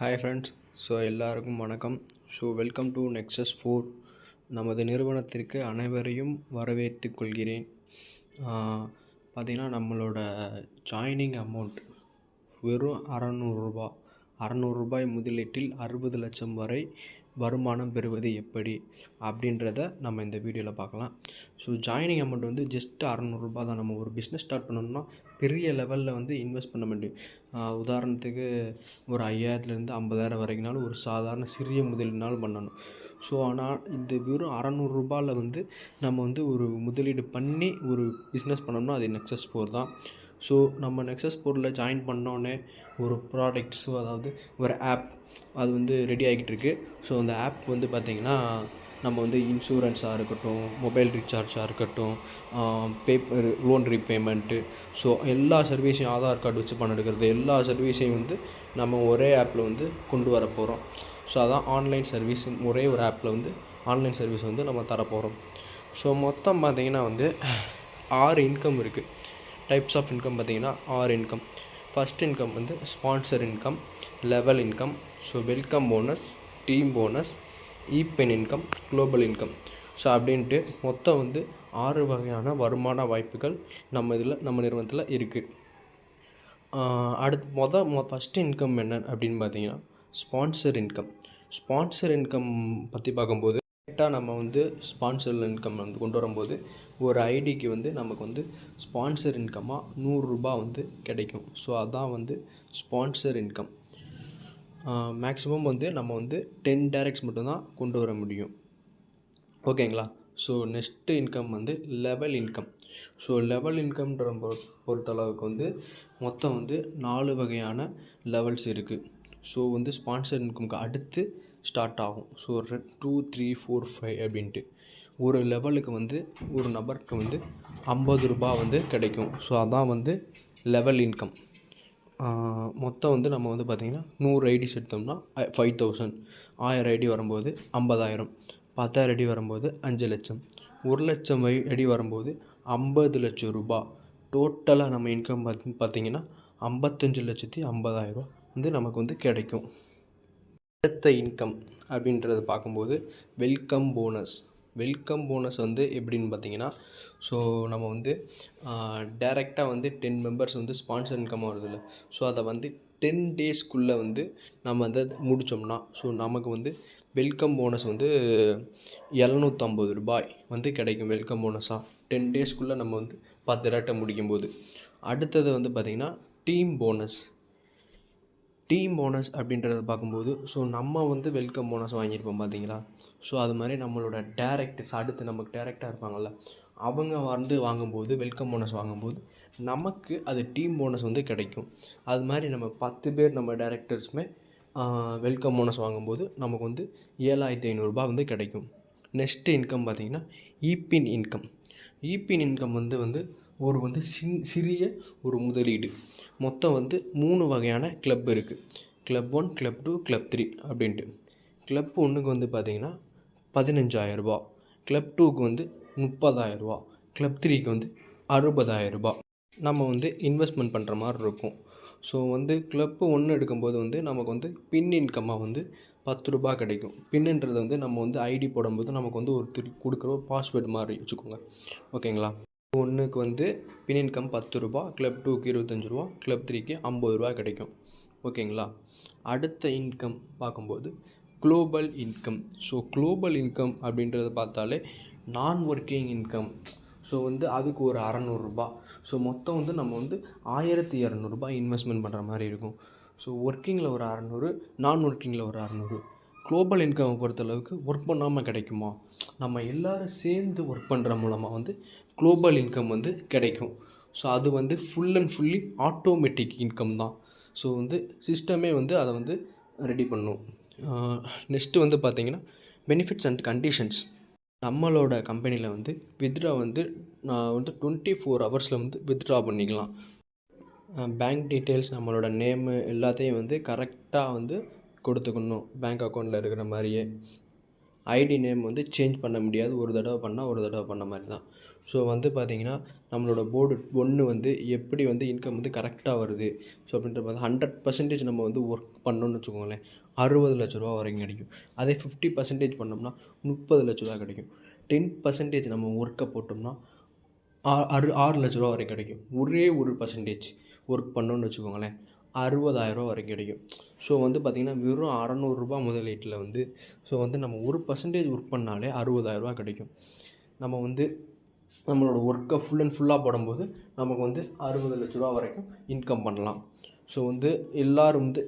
Hi friends so எல்லாருக்கும் வணக்கம். So welcome to Nexus four நமது நிறுவனத்திற்கு அனைவரையும் வரவேற்று கொள்கிறேன். பார்த்திங்கன்னா நம்மளோட ஜாயினிங் அமௌண்ட் வெறும் அறநூறுரூபா அறநூறுரூபாய் முதலீட்டில் அறுபது லட்சம் வரை வருமானம் பெறுவது எப்படி அப்படின்றத நம்ம இந்த வீடியோவில் பார்க்கலாம். ஸோ ஜாயினிங் அமௌண்ட் வந்து ஜஸ்ட் அறநூறுரூபா தான். நம்ம ஒரு பிஸ்னஸ் ஸ்டார்ட் பண்ணணும்னா பெரிய லெவலில் வந்து இன்வெஸ்ட் பண்ண முடியும். உதாரணத்துக்கு ஒரு ஐயாயிரத்துலேருந்து ஐம்பதாயிரம் வரைக்கும்னாலும் ஒரு சாதாரண சிறிய முதலீடுனாலும் பண்ணணும். ஸோ ஆனால் இந்த வெறும் அறநூறுரூபாவில் வந்து நம்ம வந்து ஒரு முதலீடு பண்ணி ஒரு பிஸ்னஸ் பண்ணோம்னா அது நெக்ஸஸ் ஃபோர் தான். ஸோ நம்ம நெக்ஸஸ் போர்ட்டில் ஜாயின் பண்ணோன்னே ஒரு ப்ராடக்ட்ஸோ அதாவது ஒரு ஆப் அது வந்து ரெடி ஆகிட்டு இருக்குது ஸோ அந்த ஆப் வந்து பார்த்திங்கன்னா நம்ம வந்து இன்சூரன்ஸாக இருக்கட்டும் மொபைல் ரீசார்ஜாக இருக்கட்டும் பேப்பர் லோன் ரீபேமெண்ட்டு ஸோ எல்லா சர்வீஸையும் ஆதார் கார்டு வச்சு பணம் எடுக்கிறது எல்லா சர்வீஸையும் வந்து நம்ம ஒரே ஆப்பில் வந்து கொண்டு வர போகிறோம் ஸோ அதான் ஆன்லைன் சர்வீஸ் ஒரே ஒரு ஆப்பில் வந்து ஆன்லைன் சர்வீஸ் வந்து நம்ம தரப்போகிறோம் ஸோ மொத்தம் பார்த்திங்கன்னா வந்து ஆறு இன்கம் இருக்குது டைப்ஸ் ஆஃப் இன்கம் பார்த்திங்கன்னா ஆறு இன்கம் ஃபஸ்ட் இன்கம் வந்து sponsor income level income so welcome bonus team bonus இபென் income global income so அப்படின்ட்டு மொத்தம் வந்து ஆறு வகையான வருமான வாய்ப்புகள் நம்ம இதில் நம்ம நிறுவனத்தில் இருக்குது அடுத்து மொதல் மொ இன்கம் என்ன அப்படின்னு பார்த்தீங்கன்னா ஸ்பான்சர் இன்கம் ஸ்பான்சர் இன்கம் பற்றி பார்க்கும்போது கரெக்டாக நம்ம வந்து ஸ்பான்சர் இன்கம் வந்து கொண்டு வரும்போது ஒரு ஐடிக்கு வந்து நமக்கு வந்து ஸ்பான்சர் இன்கமாக நூறுரூபா வந்து கிடைக்கும். ஸோ அதான் வந்து ஸ்பான்சர் இன்கம் மேக்ஸிமம் வந்து நம்ம வந்து டென் டேரக்ட்ஸ் மட்டும்தான் கொண்டு வர முடியும். ஓகேங்களா? ஸோ நெக்ஸ்ட்டு இன்கம் வந்து லெவல் இன்கம் ஸோ லெவல் இன்கம்ன்ற பொ- பொறுத்தளவுக்கு வந்து மொத்தம் வந்து நாலு வகையான லெவல்ஸ் இருக்குது ஸோ வந்து ஸ்பான்சர் இன்கம்க்கு அடுத்து ஸ்டார்ட் ஆகும். So two three four five அப்படின்ட்டு. ஒரு லெவலுக்கு வந்து ஒரு நபருக்கு வந்து ஐம்பது ரூபா வந்து கிடைக்கும். ஸோ அதான் வந்து லெவல் இன்கம் மொத்தம் வந்து நம்ம வந்து பார்த்திங்கன்னா நூறு ஐடிஸ் எடுத்தோம்னா ஃபைவ் தௌசண்ட் ஆயிரம் ஐடி வரும்போது ஐம்பதாயிரம். பத்தாயிரம் அடி வரும்போது அஞ்சு லட்சம். ஒரு லட்சம் வை அடி வரும்போது ஐம்பது லட்சம் ரூபா டோட்டலாக நம்ம இன்கம் பார்த்து பார்த்திங்கன்னா ஐம்பத்தஞ்சு லட்சத்தி ஐம்பதாயிரம் வந்து நமக்கு வந்து கிடைக்கும். அடுத்த இன்கம் அப்படின்றத பார்க்கும்போது வெல்கம் போனஸ் வெல்கம் போனஸ் வந்து எப்படின்னு பார்த்தீங்கன்னா ஸோ நம்ம வந்து டேரெக்டாக வந்து டென் மெம்பர்ஸ் வந்து ஸ்பான்சர் இன்கம் வருதுல்ல. ஸோ அதை வந்து டென் டேஸ்க்குள்ளே வந்து நம்ம அதை முடித்தோம்னா ஸோ நமக்கு வந்து வெல்கம் போனஸ் வந்து எழுநூற்றம்பது ரூபாய் வந்து கிடைக்கும் வெல்கம் போனஸாக டென் டேஸ்க்குள்ளே நம்ம வந்து பத்து ரேட்டை முடிக்கும்போது. அடுத்தது வந்து பார்த்திங்கன்னா டீம் போனஸ் டீம் போனஸ் அப்படின்றத பார்க்கும்போது ஸோ நம்ம வந்து வெல்கம் போனஸ் வாங்கியிருப்போம் பார்த்தீங்களா ஸோ அது மாதிரி நம்மளோட டேரக்டர்ஸ் அடுத்து நமக்கு டேரக்டாக இருப்பாங்கள்ல அவங்க வந்து வாங்கும்போது வெல்கம் போனஸ் வாங்கும்போது நமக்கு அது டீம் போனஸ் வந்து கிடைக்கும். அது மாதிரி நம்ம பத்து பேர் நம்ம டேரக்டர்ஸுமே வெல்கம் போனஸ் வாங்கும்போது நமக்கு வந்து ஏழாயிரத்தி ஐநூறுரூபா வந்து கிடைக்கும். நெக்ஸ்ட்டு இன்கம் பார்த்திங்கன்னா ஈபின் இன்கம் ஈபின் இன்கம் வந்து வந்து ஒரு வந்து சின் சிறிய ஒரு முதலீடு. மொத்தம் வந்து மூணு வகையான கிளப் இருக்குது club one club two club three அப்படின்ட்டு. கிளப் ஒன்றுக்கு வந்து பார்த்தீங்கன்னா பதினஞ்சாயிரரூபா. கிளப் டூக்கு வந்து முப்பதாயிரரூபா. கிளப் த்ரீக்கு வந்து அறுபதாயிரரூபா. நம்ம வந்து இன்வெஸ்ட்மெண்ட் பண்ணுற மாதிரி இருக்கும். ஸோ வந்து கிளப்பு ஒன்று எடுக்கும்போது வந்து நமக்கு வந்து பின் இன்கம்மாக வந்து பத்து ரூபா கிடைக்கும் பின்னுன்றது வந்து நம்ம வந்து ஐடி போடும்போது நமக்கு வந்து ஒரு திரு கொடுக்குற ஒரு பாஸ்வேர்டு மாதிரி வச்சுக்கோங்க. ஓகேங்களா ஒன்றுக்கு வந்து பின் இன்கம் பத்து ரூபா கிளப் டூக்கு இருபத்தஞ்சி ரூபா கிளப் த்ரீக்கு ஐம்பது ரூபா கிடைக்கும். ஓகேங்களா? அடுத்த இன்கம் பார்க்கும்போது global income so global income அப்படின்றத பார்த்தாலே நான் ஒர்க்கிங் இன்கம் ஸோ வந்து அதுக்கு ஒரு அறநூறுரூபா ஸோ மொத்தம் வந்து நம்ம வந்து ஆயிரத்தி இரநூறுபா இன்வெஸ்ட்மெண்ட் பண்ணுற மாதிரி இருக்கும். ஸோ ஒர்க்கிங்கில் ஒரு அறநூறு நான் ஒர்க்கிங்கில் ஒரு அறநூறு. குளோபல் இன்கம் பொறுத்தளவுக்கு ஒர்க் பண்ணாமல் கிடைக்குமா? நம்ம எல்லாரும் சேர்ந்து ஒர்க் பண்ணுற மூலமாக வந்து குளோபல் இன்கம் வந்து கிடைக்கும். ஸோ அது வந்து full and fully automatic income தான். ஸோ வந்து சிஸ்டமே வந்து அதை வந்து ரெடி பண்ணும். நெக்ஸ்ட்டு வந்து பார்த்திங்கன்னா பெனிஃபிட்ஸ் அண்ட் கண்டிஷன்ஸ் நம்மளோட கம்பெனியில் வந்து வித்ட்ரா வந்து நான் வந்து டுவெண்ட்டி ஃபோர் ஹவர்ஸில் வந்து வித்ட்ரா பண்ணிக்கலாம். பேங்க் டீட்டெயில்ஸ் நம்மளோட நேமு எல்லாத்தையும் வந்து கரெக்டாக வந்து கொடுத்துக்கணும். பேங்க் அக்கௌண்ட்டில் இருக்கிற மாதிரியே. ஐடி நேம் வந்து சேஞ்ச் பண்ண முடியாது. ஒரு தடவை பண்ணால் ஒரு தடவை பண்ண மாதிரி தான். ஸோ வந்து பார்த்திங்கன்னா நம்மளோட போர்டு ஒன்று வந்து எப்படி வந்து இன்கம் வந்து கரெக்டாக வருது? ஸோ அப்படின்ற பார்த்து ஹண்ட்ரட் பர்சன்டேஜ் நம்ம வந்து ஒர்க் பண்ணோன்னு வச்சுக்கோங்களேன். அறுபது லட்ச ரூபா வரைக்கும் கிடைக்கும். அதே ஃபிஃப்டி பர்சன்டேஜ் பண்ணோம்னா முப்பது லட்ச ரூபா கிடைக்கும். டென் பர்சன்டேஜ் நம்ம ஒர்க்கை போட்டோம்னா ஆ- ஆறு ஆறு லட்ச ரூபா வரைக்கும் கிடைக்கும். ஒரே ஒரு பர்சன்டேஜ் ஒர்க் பண்ணோன்னு வச்சுக்கோங்களேன். அறுபதாயிரரூவா வரைக்கும் கிடைக்கும். ஸோ வந்து பார்த்திங்கன்னா வெறும் அறநூறுரூபா முதலீட்டில் வந்து ஸோ வந்து நம்ம ஒரு பர்சன்டேஜ் ஒர்க் பண்ணாலே அறுபதாயிரரூவா கிடைக்கும். நம்ம வந்து நம்மளோட ஒர்க்கை ஃபுல் அண்ட் ஃபுல்லாக போடும்போது நமக்கு வந்து அறுபது லட்ச ரூபா வரைக்கும் இன்கம் பண்ணலாம். ஸோ வந்து எல்லோரும் வந்து